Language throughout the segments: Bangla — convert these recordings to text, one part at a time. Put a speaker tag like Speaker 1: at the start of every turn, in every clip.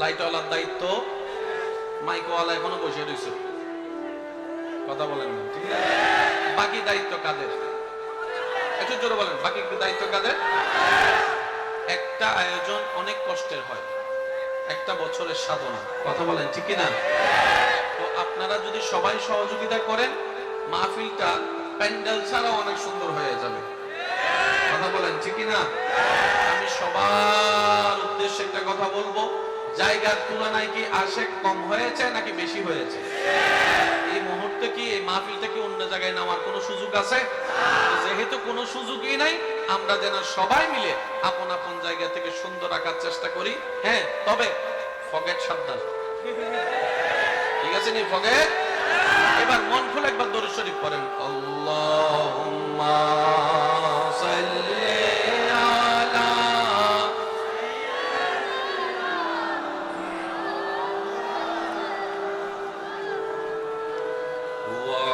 Speaker 1: লাইটওয়ালার দায়িত্ব। মাইকওয়ালা এখনও বসে রয়েছে। কথা বলেন না। ঠিক আছে বাকি দায়িত্ব কাদের? একটু জোরে বলেন, বাকি দায়িত্ব কাদের? একটা আয়োজন অনেক কষ্টের হয়, একটা বছরের সাধনা। কথা বলেন, ঠিক না তো আপনারা যদি সবাই সহযোগিতা করেন, মাহফিলটা প্যান্ডেল ছাড়াও অনেক সুন্দর হয়ে যাবে। কথা বলেন, ঠিক না আমি সবার উদ্দেশ্যে একটা কথা বলব। জায়গার তুলনায় কি আসে কম হয়েছে নাকি বেশি হয়েছে? এই মুহূর্তে কি, এই মাহফিলটা কি অন্য জায়গায় নেওয়ার কোনো সুযোগ আছে? যেহেতু কোনো সুযোগই নাই, আমরা যেন সবাই মিলে আপন আপন জায়গা থেকে সুন্দর রাখার চেষ্টা করি। হ্যাঁ তবে ফগেট সাবধান। ঠিক আছে নি ফগেট? এবার মন খুলে একবার দরুদ শরীফ পড়েন। আল্লাহুম্মা Whoa.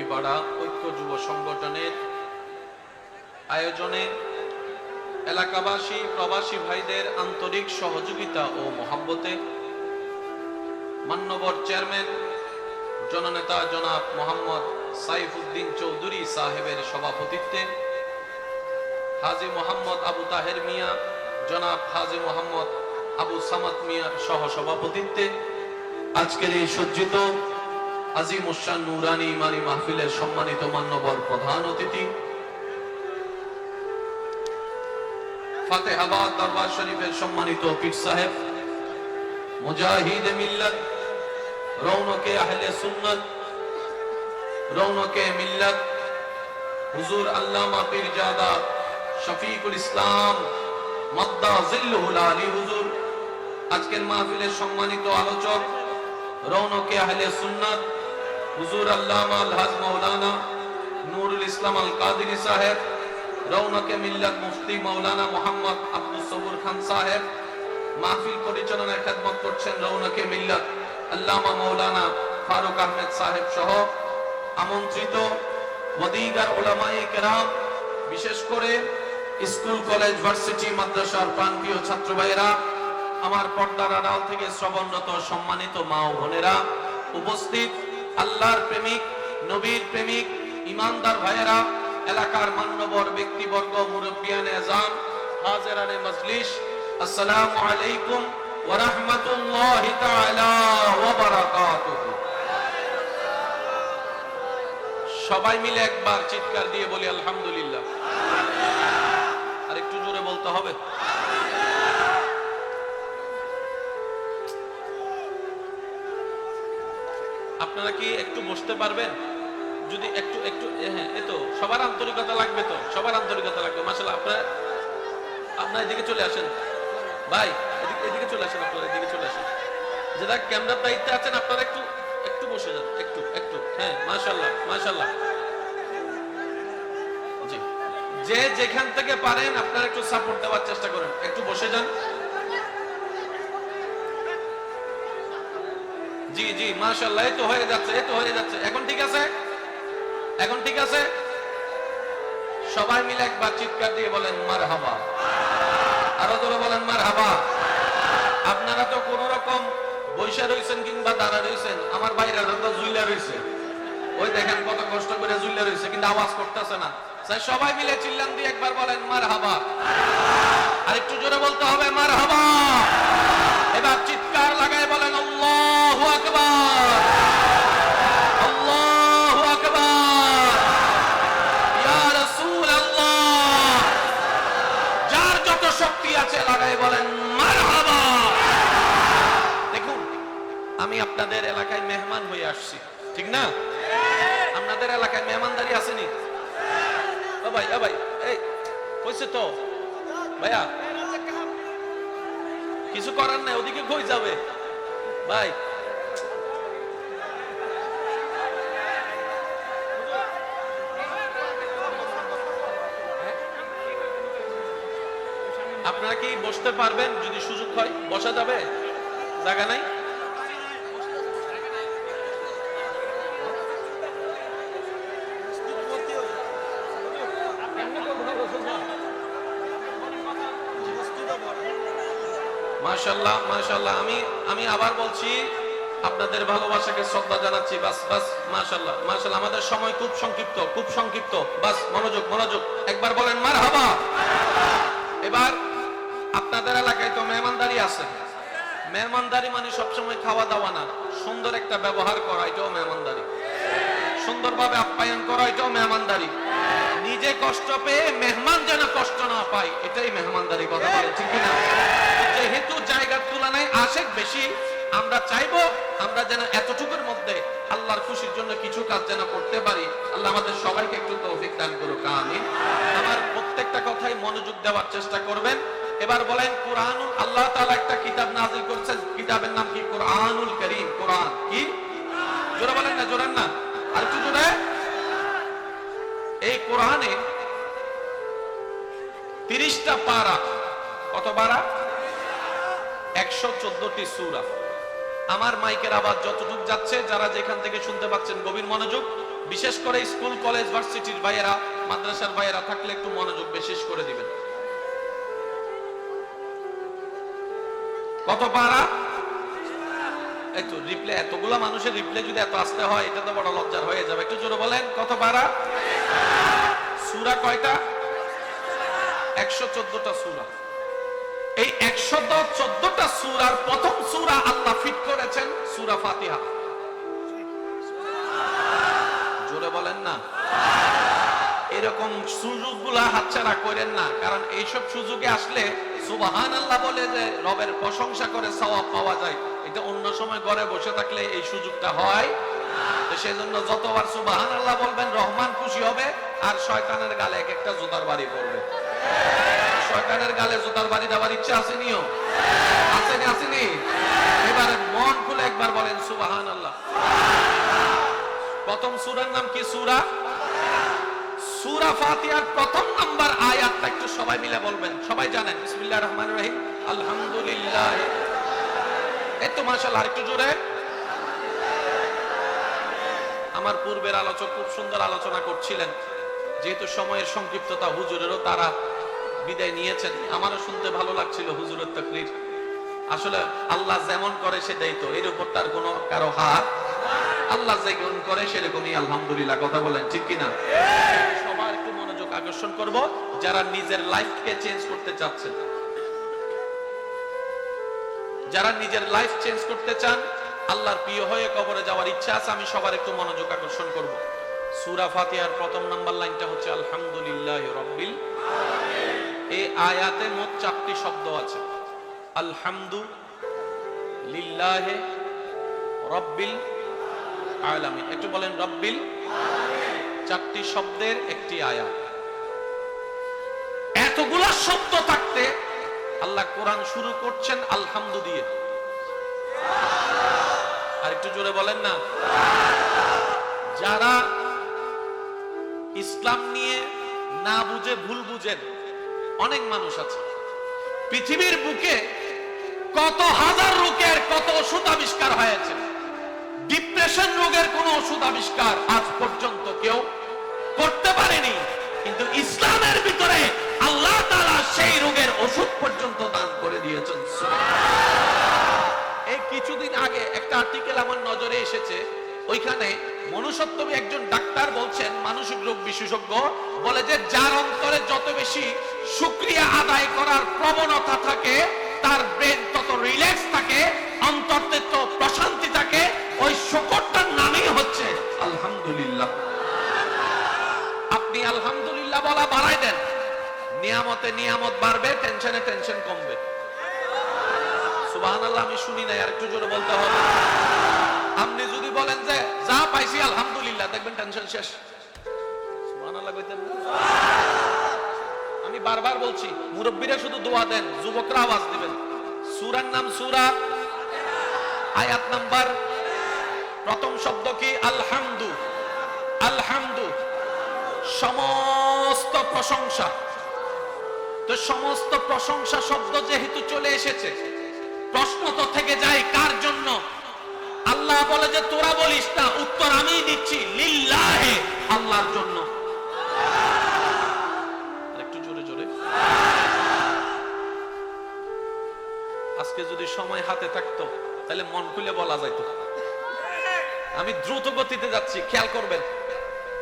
Speaker 1: অধ্যকার ঐক্য যুব সংগঠনের আয়োজনে এলাকাবাসী, প্রবাসী ভাইদের আন্তরিক সহযোগিতা ও মহাব্বতে মান্যবর চেয়ারম্যান, জননেতা জনাব মোহাম্মদ সাইফুদ্দিন চৌধুরী সাহেবের সভাপতিত্বে হাজি মোহাম্মদ আবু তাহের মিয়া, জনাব হাজি মোহাম্মদ আবু সামাদ মিয়ার সহ সভাপতিত্বে আজকের এই সজ্জিত আজিম নুরানি ইমানি মাহফিলের সম্মানিত মান্যবর প্রধান অতিথি। ফাতেহাবাদ দরবার শরীফের সম্মানিত পীর সাহেব, মুজাহিদ রৌনকে আহলে সুন্নাত রৌনকে হুজুর আল্লামা শফিকুল ইসলাম, মদ্দা জিল্লুহুল আলী হুজুর, আজকের মাহফিলের সম্মানিত আলোচক রৌনকে আহলে সুন্নাত হুজুর আল্লামা আলহাজ মৌলানা নুরুল ইসলাম আল কাদিরি সাহেব রৌনকে মিল্লাত মুফতি মৌলানা মোহাম্মদ আব্দুল সবুর খান সাহেব, মাহফিল পরিচালনায় খেদমত করছেন রৌনকে মিল্লাত আল্লামা মৌলানা ফারুক আহমেদ সাহেব সহ আমন্ত্রিত ওয়াদিগার ওলামায়ে কেরাম, বিশেষ করে স্কুল, কলেজ, ভার্সিটি, মাদ্রাসার প্রান্তীয় ছাত্র ভাইয়েরা আমার পর্দার আড়াল থেকে শ্রবণরত সম্মানিত মা ও বোনেরা উপস্থিত। আল্লাহর প্রেমিক, নবীর প্রেমিক, ইমানদার ভাইয়েরা, এলাকার মান্যবর ব্যক্তিবর্গ মুরব্বিয়ান এজাম হাজেরানে মজলিস। আসসালামু আলাইকুম ওয়া রাহমাতুল্লাহি তাআলা ওয়া বারাকাতুহু। সবাই মিলে একবার চিৎকার দিয়ে বলি, আলহামদুলিল্লাহ। আর একটু জোরে বলতে হবে। আপনারা কি একটু বসতে পারবেন? যদি একটু একটু হ্যাঁ এ তো, সবার আন্তরিকতা লাগবে তো, সবার আন্তরিকতা লাগবে মাসাল্লাহ আপনার আপনার এদিকে চলে আসেন। ভাই, এদিকে এদিকে চলে আসেন আপনারা, এদিকে চলে আসেন। যেটা ক্যামেরার দায়িত্বে আছেন, আপনারা একটু একটু বসে যান, একটু একটু হ্যাঁ মাশাল্লাহ জি, যে যেখান থেকে পারেন, আপনারা একটু সাপোর্ট দেওয়ার চেষ্টা করেন, একটু বসে যান। জি জি, মাশাআল্লাহ, এই তো হয়ে যাচ্ছে, এই তো হয়ে যাচ্ছে। এখন ঠিক আছে? এখন ঠিক আছে? সবাই মিলে একবার চিৎকার দিয়ে বলেন মার হাবা আরও জোরে বলেন মার হাবা আপনারা তো কোন রকম বৈশা রয়েছেন কিংবা দাঁড়া রয়েছেন আমার বাইরে তো জুইলা রয়েছে ওই দেখেন কত কষ্ট করে জুইলা রয়েছে কিন্তু আওয়াজ করতেছে না। সবাই মিলে চিল্লান দিয়ে একবার বলেন মার হাবা আর একটু জোরে বলতে হবে মার হাবা এবার চিৎকার লাগায় বলেন আল্লাহু আকবার। আল্লাহু আকবার। ইয়া রাসূলুল্লাহ। যার যত শক্তি আছে লাগায় বলেন, মারহাবা! দেখুন, আমি আপনাদের এলাকায় মেহমান হয়ে আসছি। ঠিক না? আপনাদের এলাকায় মেহমানদারি আসেনি? ও ভাই ও ভাই, এই, কইছে তো? ভাইয়া, কিছু করার নাই, ওদিকে কই যাবে? ভাই আপনারা কি বসতে পারবেন যদি সুযোগ হয়। বসা যাবে? জায়গা নাই? মাশাল্লাহ মাশাল্লাহ আমি আমি আবার বলছি, আপনাদের ভালোবাসাকে শ্রদ্ধা জানাচ্ছি। বাস বাস মাশাল্লাহ মাশাল্লাহ আমাদের সময় খুব সংক্ষিপ্ত খুব সংক্ষিপ্ত। বাস, মনোযোগ মনোযোগ। একবার বলেন মার হাবা এবার আপনাদের এলাকায় তো মেহমানদারি আছে। মেহমানদারি মানে সবসময় খাওয়া দাওয়া না, সুন্দর একটা ব্যবহার করা, এটাও মেহমানদারি। সুন্দরভাবে আপ্যায়ন করা, এটাও মেহমানদারি। নিজে কষ্ট পেয়ে মেহমান যেন কষ্ট না পায়, এটাই মেহমানদারি কথা বলে ঠিক না যেহেতু জায়গার তুলনায় আশেক বেশি, আমরা চাইব আমরা যেন এতটুকুর মধ্যে আল্লাহর খুশির জন্য কিছু কাজ যেন করতে পারি। আল্লাহ আমাদের সবাইকে একটু তৌফিক দান করুক, আমিন। আমার প্রত্যেকটা কথাই মনোযোগ দেওয়ার চেষ্টা করবেন। এবার বলেন কোরআনুল আল্লাহ তাআলা একটা কিতাব নাযিল করেছেন। কিতাবের নাম কি? কোরআনুল করিম। কোরআন কি? জোরে বলেন না না। আর একটু জোরে। এই কোরআনে তিরিশটা পারা। কত পারা? একশো চোদ্দটি সুরা। আমার মাইকের আওয়াজ যতটুক যাচ্ছে, যারা যেখান থেকে শুনতে পাচ্ছেন গভীর মনোযোগ, বিশেষ করে স্কুল, কলেজ, ভার্সিটির ভাইয়েরা, মাদ্রাসার ভাইয়েরা থাকলে একটু মনোযোগ বিশেষ করে দিবেন। কত পারা? তো রিপ্লে এতগুলো মানুষের রিপ্লে যদি এত আসতে হয়, এটা তো বড় লজ্জার হয়ে যাবে। একটু জোরে বলেন, কত পারা? সুরা কয়টা? একশো চোদ্দটা সুরা। এই একশো চোদ্দটা সুরার প্রথম সুরা আল্লাহ ফিট করেছেন, সুরা ফাতিহা। জোরে বলেন না। এরকম সুযোগগুলা হাতছাড়া করেন না। কারণ এইসব সুযোগে আসলে সুবাহান আল্লাহ বলে যে রবের প্রশংসা করে সওয়াব পাওয়া যায়। এটা অন্য সময় ঘরে বসে থাকলে এই সুযোগটা হয়। তো সেজন্য যতবার সুবাহান আল্লাহ বলবেন, রহমান খুশি হবে, আর শয়তানের গালে এক একটা জুতার বাড়ি পড়বে। শয়তানের গালে জুতার বাড়ি দেওয়ার ইচ্ছা আসেনিও আসেনি আসেনি এবারে মন খুলে একবার বলেন সুবাহান আল্লাহ প্রথম সুরার নাম কি সুরা? সুরা ফাতিহার প্রথম নাম্বার আয়াতটা একটু সবাই মিলে বলবেন। সবাই জানেন, বিসমিল্লাহির রহমানির রহিম। আলহামদুলিল্লাহ। এই তো মাশাআল্লাহ, আরেকটু জোরে। আমার পূর্বের আলোচক খুব সুন্দর আলোচনা করছিলেন। যেহেতু সময়ের সংক্ষিপ্ততা হুজুরেরও তারা বিদায় নিয়েছেন, আমারও শুনতে ভালো লাগছিল হুজুরের তাকরির আসলে আল্লাহ যেমন করে সেটাই তো, এর উপর তার কোনো কারও হাত। আল্লাহ যেমন করে সেরকমই, আলহামদুলিল্লাহ, কথা বলেন, ঠিক কিনা? একটু আকর্ষণ করব, যারা নিজের লাইফকে চেঞ্জ করতে চাচ্ছেন যারা নিজের লাইফ চেঞ্জ করতে চান, আল্লাহর প্রিয় হয়ে কবরে যাওয়ার ইচ্ছা আছে, আমি সবার একটু মনোযোগ আকর্ষণ করব। সূরা ফাতিহার প্রথম নাম্বার লাইনটা হচ্ছে, আলহামদুলিল্লাহ রাব্বিল এই আয়াতে মোট চারটি শব্দ আছে। আলহামদু লিল্লাহে রব্বিল আলামিন। একটু বলেন, রব্বিল চারটি শব্দের একটি আয়াত। এতগুলা শব্দ থাকতে আল্লাহ কোরআন শুরু করছেন আলহামদু দিয়ে আর একটু জোরে বলেন না। যারা ইসলাম নিয়ে না বুঝে ভুল বুঝেন, অনেক মানুষ আছে। পৃথিবীর বুকে কত হাজার রোগের কত ওষুধ আবিষ্কার হয়েছে। ডিপ্রেশন রোগের কোন ওষুধ আবিষ্কার আজ পর্যন্ত কেউ করতে পারেনি। কিন্তু ইসলামের ভিতরে আল্লাহ তাআলা সেই রোগের ওষুধ পর্যন্ত দান করে দিয়েছেন। এই কিছুদিন আগে একটা আর্টিকেল আমার নজরে এসেছে, ওইখানে মনুষ্যত্ববী একজন ডাক্তার বলছেন, মানসিক রোগ বিশেষজ্ঞ, বলে যে যার অন্তরে যত বেশি শুক্রিয়া আদায় করার প্রবণতা থাকে, তার ব্রেন তত রিল্যাক্স থাকে অন্তর তত প্রশান্তি থাকে, ওই শুকরটার নামই হচ্ছে আলহামদুলিল্লাহ। আপনি আলহামদুলিল্লাহ বলা বাড়াই দেন। নিয়ামতে নিয়ামত বাড়বে, টেনশনে টেনশন কমবে। সুবহান আমি শুনি নাই আর একটু জোরে বলতে হবে। আপনি যদি বলেন যে, যা পাইছি, আলহামদুলিল্লাহ, দেখবেন টেনশন শেষ? আমি বারবার বলছি, মুরব্বীরা শুধু দোয়া দেন, যুবকরা আওয়াজ দিবেন। সূরার নাম সুরা, আয়াত নাম্বার, প্রথম শব্দ কি? আলহামদু আলহামদু। সমস্ত প্রশংসা। তো সমস্ত প্রশংসা শব্দ যেহেতু চলে এসেছে, প্রশ্ন তো থেকে যায় কার জন্য? আল্লাহ বলে যে, তোরা বলিস না, উত্তর আমি দিচ্ছি, লিল্লাহে, আল্লাহর জন্য। আরেকটু জোরে জোরে। আজকে যদি সময় হাতে থাকতো, তাহলে মন খুলে বলা যাইতো। আমি দ্রুত গতিতে যাচ্ছি, খেয়াল করবেন।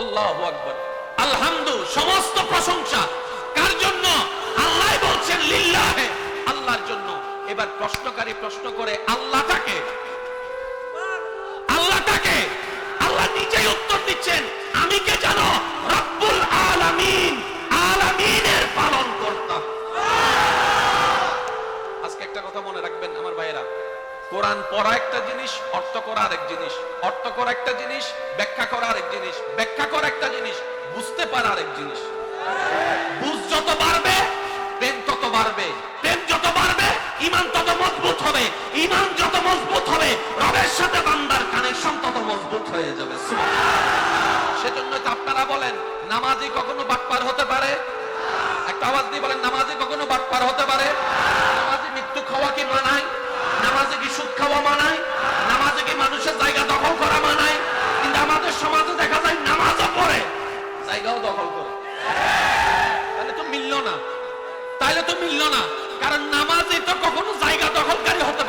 Speaker 1: আল্লাহ আকবর। আলহামদু, সমস্ত প্রশংসা। কার জন্য? আল্লাহ বলছেন, লিল্লাহে। আল্লাহর জন্য। এবার প্রশ্নকারী প্রশ্ন করে আল্লাহটাকে আল্লাহটাকে আল্লাহ নিজেই উত্তর দিচ্ছেন, আমি কে জানো? রব্বুল আলামিন। আলামিনের পালন কর্তা আজকে একটা কথা মনে ভাইয়েরা কোরআন পড়া একটা জিনিস, অর্থ করা আরেক জিনিস, অর্থ করা একটা জিনিস, ব্যাখ্যা করা আরেক জিনিস, ব্যাখ্যা করা একটা জিনিস, বুঝতে পারা আরেক জিনিস। বুঝ যত বাড়বে, প্রেম তত বাড়বে, প্রেম যত বাড়বে, ইমান তত মজবুত হবে, ইমান যত মজবুত হবে, রবের সাথে বান্দার কানেকশন তত মজবুত হয়ে যাবে। সেজন্য আপনারা বলেন, নামাজি কখনো বাটপার হতে পারে? একটা আওয়াজ দিয়ে বলেন, নামাজি কখনো বাটপার হতে পারে? নামাজি মৃত্যু খাওয়া কি মানায়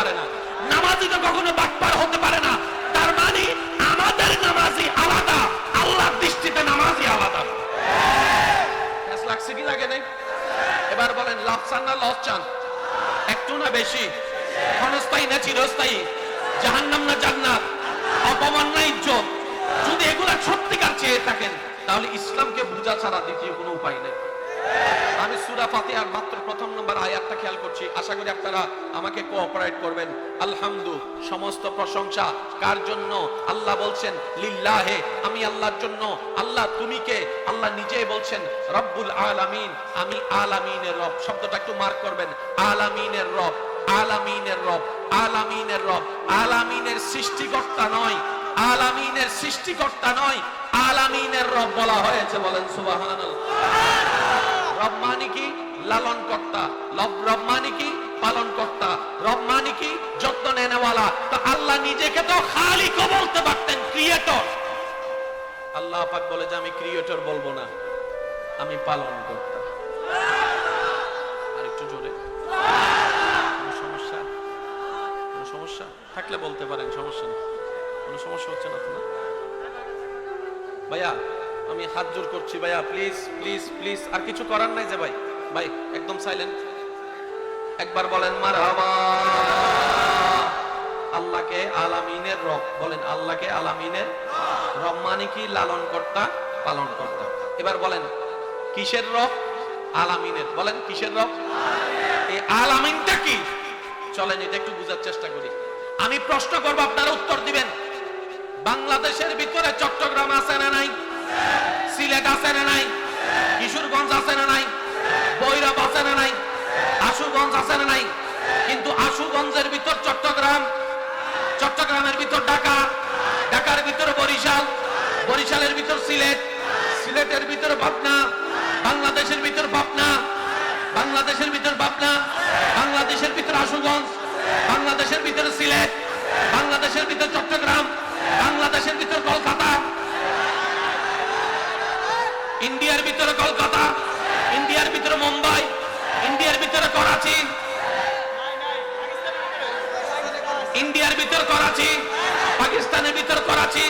Speaker 1: পারে না। নামাজি তো কখনো বাটপার হতে পারে না। তার মানে আমাদের নামাজি আলাদা, আল্লাহর দৃষ্টিতে নামাজি আলাদা। লাগছে কি লাগে নাই এবার বলেন, লাভ চান না লস চান? একটু না বেশি? ক্ষণস্থায়ী না চিরস্থায়ী? জাহান্নাম না জান্নাত? অপমান না ইজ্জত? যদি এগুলা সত্যিকার চেয়ে থাকেন, তাহলে ইসলামকে বোঝা ছাড়া দ্বিতীয় কোনো উপায় নেই। আমি সুরা ফাতিহার মাত্র প্রথম নম্বর আয়াতটা খেয়াল করছি। আশা করি আপনারা আমাকে কোঅপারেট করবেন। আলহামদু, সমস্ত প্রশংসা কার জন্য? আল্লাহ বলছেন, লিল্লাহে, আমি আল্লাহর জন্য। আল্লাহ তুমি কে? আল্লাহ নিজেই বলছেন, রব্বুল আলামিন, আমি আলামিনের রব। শব্দটা একটু মার্ক করবেন। আলামিনের রব আলামিনের রব আলামিনের রব। আলামিনের সৃষ্টিকর্তা নয়, আলামিনের সৃষ্টিকর্তা নয়, আলামিনের রব বলা হয়েছে বলেন সুবহানাল্লাহ। রব মানে কি লালন কর্তা লব রব মানে কি পালন কর্তা রব মানে কি যত্ন নেনেওয়ালা। তো আল্লাহ নিজেকে তো খালিক বলতে পারতেন ক্রিয়েটর আল্লাহ পাক বলে যে আমি ক্রিয়েটর বলব না, আমি পালন কর্তা আর একটু জোরে সমস্যা? কোনো সমস্যা? থাকলে বলতে পারেন, সমস্যা নেই। কোনো সমস্যা হচ্ছে না তো ভাইয়া আমি হাত জোর করছি ভাইয়া প্লিজ প্লিজ প্লিজ আর কিছু করার নাই যে ভাই। ভাই, একদম সাইলেন্ট একবার বলেন, মারহাবা। আল্লাহকে আলামিনের রব বলেন, আল্লাহকে আলামিনের রব মানে কি? লালন কর্তা পালন কর্তা এবার বলেন, কিসের রব? আলামিনের। বলেন, কিসের রব? এই আলামিনটা কি? চলেন, এটা একটু বোঝার চেষ্টা করি। আমি প্রশ্ন করব, আপনারা উত্তর দিবেন। বাংলাদেশের ভিতরে চট্টগ্রাম আছে না নাই? সিলেট আছে না নাই? কিশোরগঞ্জ আছে না নাই? বৈরব আছে না নাই? আশুগঞ্জ আছে না নাই? কিন্তু আশুগঞ্জের ভিতর চট্টগ্রাম, চট্টগ্রামের ভিতর ঢাকা, ঢাকার ভিতর বরিশাল, বরিশালের ভিতর সিলেট, সিলেটের ভিতর পাবনা, বাংলাদেশের ভিতর পাবনা, বাংলাদেশের ভিতর পাবনা, বাংলাদেশের ভিতর আশুগঞ্জ, বাংলাদেশের ভিতর সিলেট, বাংলাদেশের ভিতর চট্টগ্রাম, বাংলাদেশের ভিতর কলকাতা ইন্ডিয়ার ভিতরে কলকাতা, ইন্ডিয়ার ভিতরে মুম্বাই, ইন্ডিয়ার ভিতরে করাচি, ইন্ডিয়ার ভিতর করাচি, পাকিস্তানের ভিতর করাচি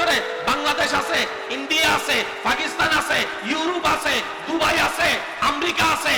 Speaker 1: ভিতরে বাংলাদেশ আছে ইন্ডিয়া আছে পাকিস্তান আছে ইউরোপ আছে দুবাই আছে আমেরিকা আছে